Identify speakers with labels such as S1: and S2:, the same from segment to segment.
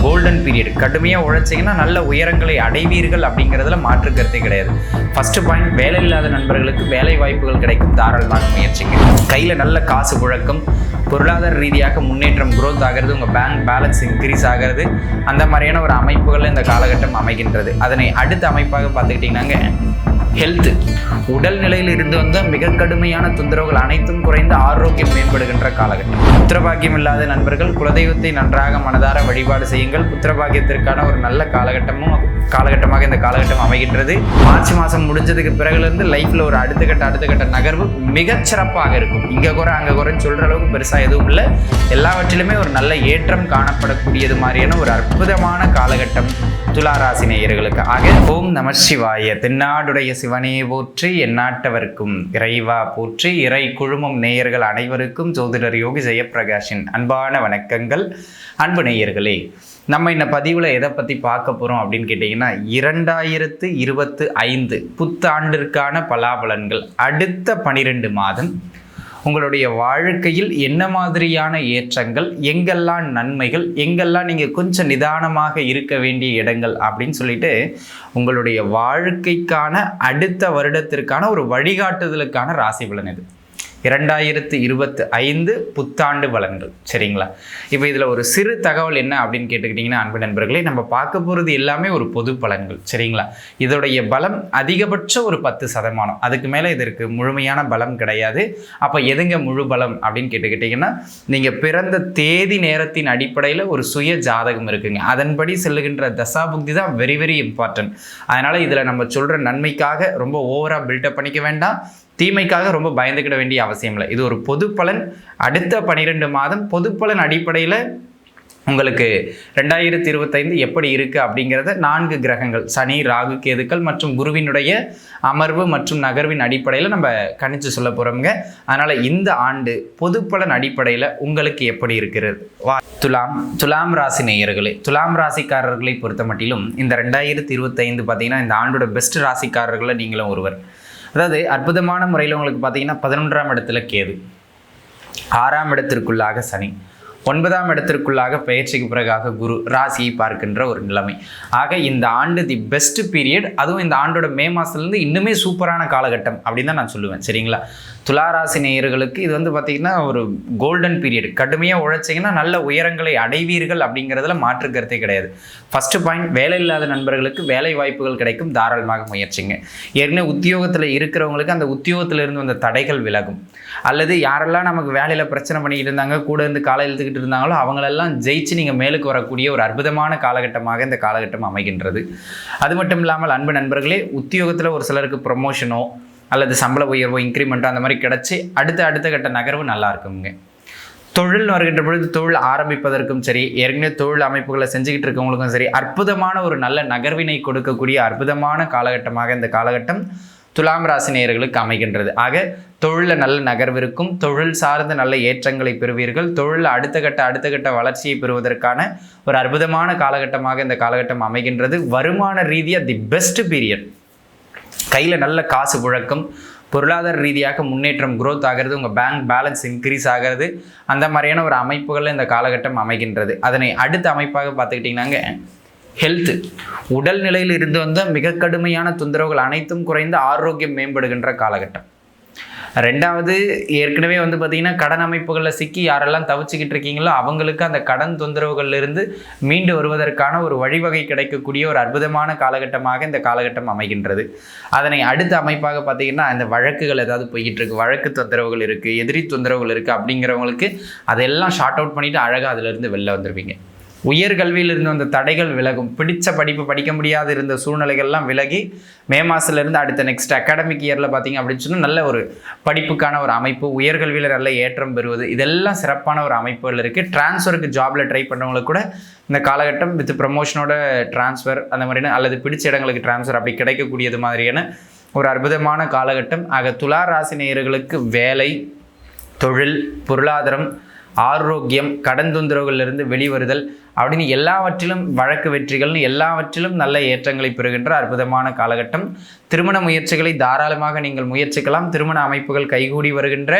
S1: Golden period கடுமையாக உழைச்சிங்கன்னா நல்ல உயரங்களை அடைவீர்கள் அப்படிங்கிறதுல மாற்று கருத்தை கிடையாது. ஃபர்ஸ்ட் பாயிண்ட் வேலை இல்லாத நண்பர்களுக்கு வேலை வாய்ப்புகள் கிடைக்கும். தாராளமாக முயற்சிங்க. கையில் நல்ல காசு புழக்கம். பொருளாதார ரீதியாக முன்னேற்றம் குரோத் ஆகிறது. உங்கள் பேங்க் பேலன்ஸ் இன்க்ரீஸ் ஆகிறது. அந்த மாதிரியான ஒரு அமைப்புகள் இந்த காலகட்டம் அமைகின்றது. அதனை அடுத்த அமைப்பாக பார்த்துக்கிட்டிங்கன்னாங்க. ஹெல்த் உடல் நிலையில் இருந்து வந்த மிக கடுமையான தொந்தரவுகள் அனைத்தும் குறைந்து ஆரோக்கியம் மேம்படுகின்ற காலகட்டம். புத்திரபாக்கியம் இல்லாத நண்பர்கள் குலதெய்வத்தை நன்றாக மனதார வழிபாடு செய்யுங்கள். புத்திரபாக்கியத்திற்கான ஒரு நல்ல காலகட்டமும் காலகட்டமாக இந்த காலகட்டம் அமைகின்றது. மார்ச் மாதம் முடிஞ்சதுக்கு பிறகுலேருந்து லைஃப்பில் ஒரு அடுத்த கட்ட அடுத்த கட்ட நகர்வு மிகச்சிறப்பாக இருக்கும். இங்கே குறை அங்கே குறைன்னு சொல்கிற அளவுக்கு பெருசாக எதுவும் இல்லை. எல்லாவற்றிலுமே ஒரு நல்ல ஏற்றம் காணப்படக்கூடியது மாதிரியான ஒரு அற்புதமான காலகட்டம் துளாராசி நேயர்களுக்கு ஆக ஓம் நம சிவாய. தென்னாடுடைய சிவனே போற்றி எந்நாட்டவர்க்கும் இறைவா போற்றி இறை குழுமம் நேயர்கள் அனைவருக்கும் ஜோதிடர் யோகி ஜெயப்பிரகாஷின் அன்பான வணக்கங்கள். அன்பு நேயர்களே நம்ம இந்த பதிவில் எதை பற்றி பார்க்க போகிறோம் அப்படின்னு கேட்டிங்கன்னா இரண்டாயிரத்து இருபத்து ஐந்து புத்தாண்டிற்கான பலாபலன்கள் அடுத்த பனிரெண்டு மாதம் உங்களுடைய வாழ்க்கையில் என்ன மாதிரியான ஏற்றங்கள் எங்கெல்லாம் நன்மைகள் எங்கெல்லாம் நீங்கள் கொஞ்சம் நிதானமாக இருக்க வேண்டிய இடங்கள் அப்படின்னு சொல்லிட்டு உங்களுடைய வாழ்க்கைக்கான அடுத்த வருடத்திற்கான ஒரு வழிகாட்டுதலுக்கான ராசி பலன் இது. இரண்டாயிரத்து இருபத்து ஐந்து புத்தாண்டு பலன்கள் சரிங்களா? இப்போ இதில் ஒரு சிறு தகவல் என்ன அப்படின்னு கேட்டுக்கிட்டிங்கன்னா அன்பு நண்பர்களே நம்ம பார்க்க போகிறது எல்லாமே ஒரு பொது பலன்கள் சரிங்களா? இதோடைய பலம் அதிகபட்சம் ஒரு பத்து சதமானம். அதுக்கு மேலே இதற்கு முழுமையான பலம் கிடையாது. அப்போ எதுங்க முழு பலம் அப்படின்னு கேட்டுக்கிட்டிங்கன்னா நீங்கள் பிறந்த தேதி நேரத்தின் அடிப்படையில் ஒரு சுய ஜாதகம் இருக்குங்க. அதன்படி செல்லுகின்ற தசாபுக்தி தான் வெரி வெரி இம்பார்ட்டன்ட் அதனால் இதில் நம்ம சொல்கிற நன்மைக்காக ரொம்ப ஓவராக பில்டப் பண்ணிக்க வேண்டாம். தீமைக்காக ரொம்ப பயந்துக்கிட வேண்டிய அவசியம் இல்லை. இது ஒரு பொது பலன். அடுத்த பனிரெண்டு மாதம் பொது பலன் அடிப்படையில் உங்களுக்கு ரெண்டாயிரத்தி இருபத்தைந்து எப்படி இருக்குது அப்படிங்கிறத நான்கு கிரகங்கள் சனி ராகு கேதுக்கள் மற்றும் குருவினுடைய அமர்வு மற்றும் நகர்வின் அடிப்படையில் நம்ம கணிச்சு சொல்ல போகிறோம்ங்க அதனால் இந்த ஆண்டு பொதுப்பலன் அடிப்படையில் உங்களுக்கு எப்படி இருக்கிறது? வா துலாம் துலாம் ராசி நேயர்களே துலாம் ராசிக்காரர்களை பொறுத்த மட்டிலும் இந்த ரெண்டாயிரத்தி இருபத்தைந்து பார்த்தீங்கன்னா இந்த ஆண்டோட பெஸ்ட் ராசிக்காரர்களை நீங்களும் ஒருவர். அதாவது அற்புதமான முறையில் உங்களுக்கு பார்த்தீங்கன்னா பதினொன்றாம் இடத்துல கேது. ஆறாம் இடத்திற்குள்ளாக சனி. ஒன்பதாம் இடத்திற்குள்ளாக பயிற்சிக்கு பிறகாக குரு ராசியை பார்க்கின்ற ஒரு நிலைமை. ஆக இந்த ஆண்டு தி பெஸ்ட் பீரியட் அதுவும் இந்த ஆண்டோட மே மாதத்துலேருந்து இன்னுமே சூப்பரான காலகட்டம் அப்படின்னு தான் நான் சொல்லுவேன் சரிங்களா? துளாராசி நேயர்களுக்கு இது வந்து பார்த்திங்கன்னா ஒரு கோல்டன் பீரியட் கடுமையாக உழைச்சிங்கன்னா நல்ல உயரங்களை அடைவீர்கள் அப்படிங்கிறதுல மாற்று கருத்தே கிடையாது. ஃபஸ்ட்டு பாயிண்ட் வேலை இல்லாத நண்பர்களுக்கு வேலை வாய்ப்புகள் கிடைக்கும் தாராளமாக முயற்சிங்க. ஏற்கனவே உத்தியோகத்தில் இருக்கிறவங்களுக்கு அந்த உத்தியோகத்தில் இருந்து வந்த தடைகள் விலகும். அல்லது யாரெல்லாம் நமக்கு வேலையில் பிரச்சனை பண்ணிக்கிட்டு இருந்தாங்க கூட இருந்து காலையில் இழுத்துக்கிட்டு இருந்தாங்களோ அவங்களெல்லாம் ஜெயிச்சு நீங்கள் மேலுக்கு வரக்கூடிய ஒரு அற்புதமான காலகட்டமாக இந்த காலகட்டம் அமைகின்றது. அது மட்டும் இல்லாமல் அன்பு நண்பர்களே உத்தியோகத்தில் ஒரு சிலருக்கு ப்ரொமோஷனோ அல்லது சம்பள உயர்வோ இன்க்ரிமெண்ட்டோ அந்த மாதிரி கிடச்சி அடுத்த அடுத்த கட்ட நகர்வு நல்லா இருக்குங்க. தொழில் வருகின்ற பொழுது தொழில் ஆரம்பிப்பதற்கும் சரி ஏற்கனவே தொழில் அமைப்புகளை செஞ்சுக்கிட்டு இருக்கவங்களுக்கும் சரி அற்புதமான ஒரு நல்ல நகர்வினை கொடுக்கக்கூடிய அற்புதமான காலகட்டமாக இந்த காலகட்டம் துலாம் ராசி நேயர்களுக்கு அமைகின்றது. ஆக தொழிலில் நல்ல நகர்விருக்கும் தொழில் சார்ந்த நல்ல ஏற்றங்களை பெறுவீர்கள். தொழில் அடுத்த கட்ட அடுத்த கட்ட வளர்ச்சியை பெறுவதற்கான ஒரு அற்புதமான காலகட்டமாக இந்த காலகட்டம் அமைகின்றது. வருமான ரீதியாக தி பெஸ்ட் பீரியட் கையில் நல்ல காசு புழக்கம். பொருளாதார ரீதியாக முன்னேற்றம் குரோத் ஆகிறது. உங்கள் பேங்க் பேலன்ஸ் இன்க்ரீஸ் ஆகிறது. அந்த மாதிரியான ஒரு அமைப்புகளில் இந்த காலகட்டம் அமைகின்றது. அதனை அடுத்த அமைப்பாக பார்த்துக்கிட்டிங்கன்னாங்க ஹெல்த்து உடல் நிலையில் இருந்து வந்த மிக கடுமையான தொந்தரவுகள் அனைத்தும் குறைந்து ஆரோக்கியம் மேம்படுகின்ற காலகட்டம். ரெண்டாவது ஏற்கனவே வந்து பார்த்திங்கன்னா கடன் அமைப்புகளில் சிக்கி யாரெல்லாம் தவிச்சுக்கிட்டு இருக்கீங்களோ அவங்களுக்கு அந்த கடன் தொந்தரவுகள்ல இருந்து மீண்டு வருவதற்கான ஒரு வழிவகை கிடைக்கக்கூடிய ஒரு அற்புதமான காலகட்டமாக இந்த காலகட்டம் அமைகின்றது. அதனை அடுத்த அமைப்பாக பார்த்தீங்கன்னா அந்த வழக்குகள் ஏதாவது போய்கிட்டு இருக்கு. வழக்கு தொந்தரவுகள் இருக்குது எதிரி தொந்தரவுகள் இருக்குது அப்படிங்கிறவங்களுக்கு அதெல்லாம் ஷார்ட் அவுட் பண்ணிவிட்டு அழகாக அதிலிருந்து வெளில வந்துருவீங்க. உயர்கல்வியில் இருந்து வந்த தடைகள் விலகும். பிடித்த படிப்பு படிக்க முடியாது இருந்த சூழ்நிலைகள்லாம் விலகி மே மாதத்துலேருந்து அடுத்த நெக்ஸ்ட் அகாடமிக் இயரில் பார்த்தீங்க அப்படின்னு சொன்னால் நல்ல ஒரு படிப்புக்கான ஒரு அமைப்பு உயர்கல்வியில் நல்ல ஏற்றம் பெறுவது இதெல்லாம் சிறப்பான ஒரு அமைப்புகள் இருக்குது ட்ரான்ஸ்ஃபருக்கு ஜாபில் ட்ரை பண்ணுறவங்களுக்கு கூட இந்த காலகட்டம் வித் ப்ரமோஷனோட ட்ரான்ஸ்ஃபர் அந்த மாதிரியான அல்லது பிடிச்ச இடங்களுக்கு ட்ரான்ஸ்ஃபர் அப்படி கிடைக்கக்கூடியது மாதிரியான ஒரு அற்புதமான காலகட்டம். ஆக துலா ராசி நேயர்களுக்கு வேலை தொழில் பொருளாதாரம் ஆரோக்கியம் கடன் தொந்தரவுகளிலிருந்து வெளிவருதல் அப்படின்னு எல்லாவற்றிலும் வழக்கு வெற்றிகள்னு எல்லாவற்றிலும் நல்ல ஏற்றங்களை பெறுகின்ற அற்புதமான காலகட்டம். திருமண முயற்சிகளை தாராளமாக நீங்கள் முயற்சிக்கலாம். திருமண அமைப்புகள் கைகூடி வருகின்ற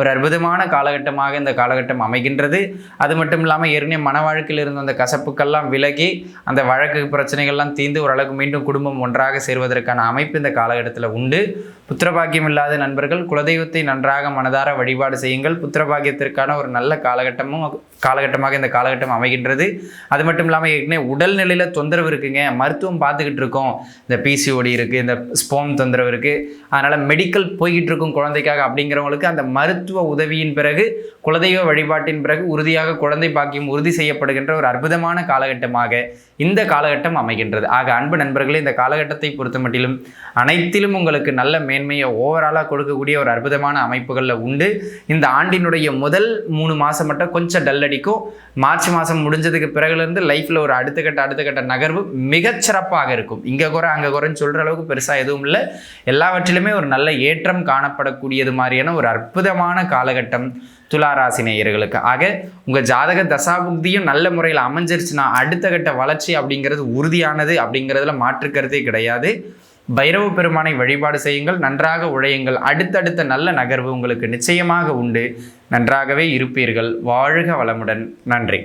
S1: ஒரு அற்புதமான காலகட்டமாக இந்த காலகட்டம் அமைகின்றது. அது மட்டும் இல்லாமல் ஏற்கனவே மன வழக்கில் இருந்த அந்த கசப்புக்கெல்லாம் விலகி அந்த வழக்கு பிரச்சனைகள்லாம் தீர்ந்து ஓரளவுக்கு மீண்டும் குடும்பம் ஒன்றாக சேர்வதற்கான அமைப்பு இந்த காலகட்டத்தில் உண்டு. புத்திரபாக்கியம் இல்லாத நண்பர்கள் குலதெய்வத்தை நன்றாக மனதார வழிபாடு செய்யுங்கள். புத்திரபாக்கியத்திற்கான ஒரு நல்ல காலகட்டமும் காலகட்டமாக இந்த காலகட்டம் அமைகின்றது. அது மட்டும் இல்லாமல் ஏற்கனவே உடல்நிலையில் தொந்தரவு இருக்குங்க. மருத்துவம் பார்த்துக்கிட்டு இருக்கோம். இந்த பிசிஓடி இருக்குது இந்த ஸ்போம் தொந்தரவு இருக்குது அதனால் மெடிக்கல் போய்கிட்டு இருக்கும் குழந்தைக்காக அப்படிங்கிறவங்களுக்கு அந்த மருத்துவ உதவியின் பிறகு குலதெய்வ வழிபாட்டின் பிறகு உறுதியாக குழந்தை பாக்கியம் உறுதி செய்யப்படுகின்ற ஒரு அற்புதமான காலகட்டமாக இந்த காலகட்டம் அமைகின்றது. ஆக அன்பு நண்பர்களே இந்த காலகட்டத்தை பொறுத்த மட்டிலும் அனைத்திலும் உங்களுக்கு நல்ல மேன்மையை ஓவராலாக கொடுக்கக்கூடிய ஒரு அற்புதமான அமைப்புகளில் உண்டு. இந்த ஆண்டினுடைய முதல் மூணு மாதம் மட்டும் கொஞ்சம் டல் அடிக்கும். மார்ச் மாதம் முடிஞ்சதுக்கு பிறகுலேருந்து லைஃப்பில் ஒரு அடுத்த கட்ட அடுத்த கட்ட நகர்வு மிகச்சிறப்பாக இருக்கும். இங்கே குறை அங்கே குறைன்னு சொல்கிற அளவுக்கு பெருசாக எதுவும் இல்லை. எல்லாவற்றிலுமே ஒரு நல்ல ஏற்றம் காணப்படக்கூடியது மாதிரியான ஒரு அற்புதமான காலகட்டம் துளாராசி நேயர்களுக்கு. ஆக உங்கள் ஜாதக தசாபுக்தியும் நல்ல முறையில் அமைஞ்சிருச்சுன்னா அடுத்த கட்ட வளர்ச்சி அப்படிங்கிறது உறுதியானது அப்படிங்கிறதுல மாற்று கிடையாது. பைரவ பெருமானை வழிபாடு செய்யுங்கள் நன்றாக உழையுங்கள். அடுத்தடுத்த நல்ல நகர்வு உங்களுக்கு நிச்சயமாக உண்டு. நன்றாகவே இருப்பீர்கள். வாழ்க வளமுடன். நன்றி.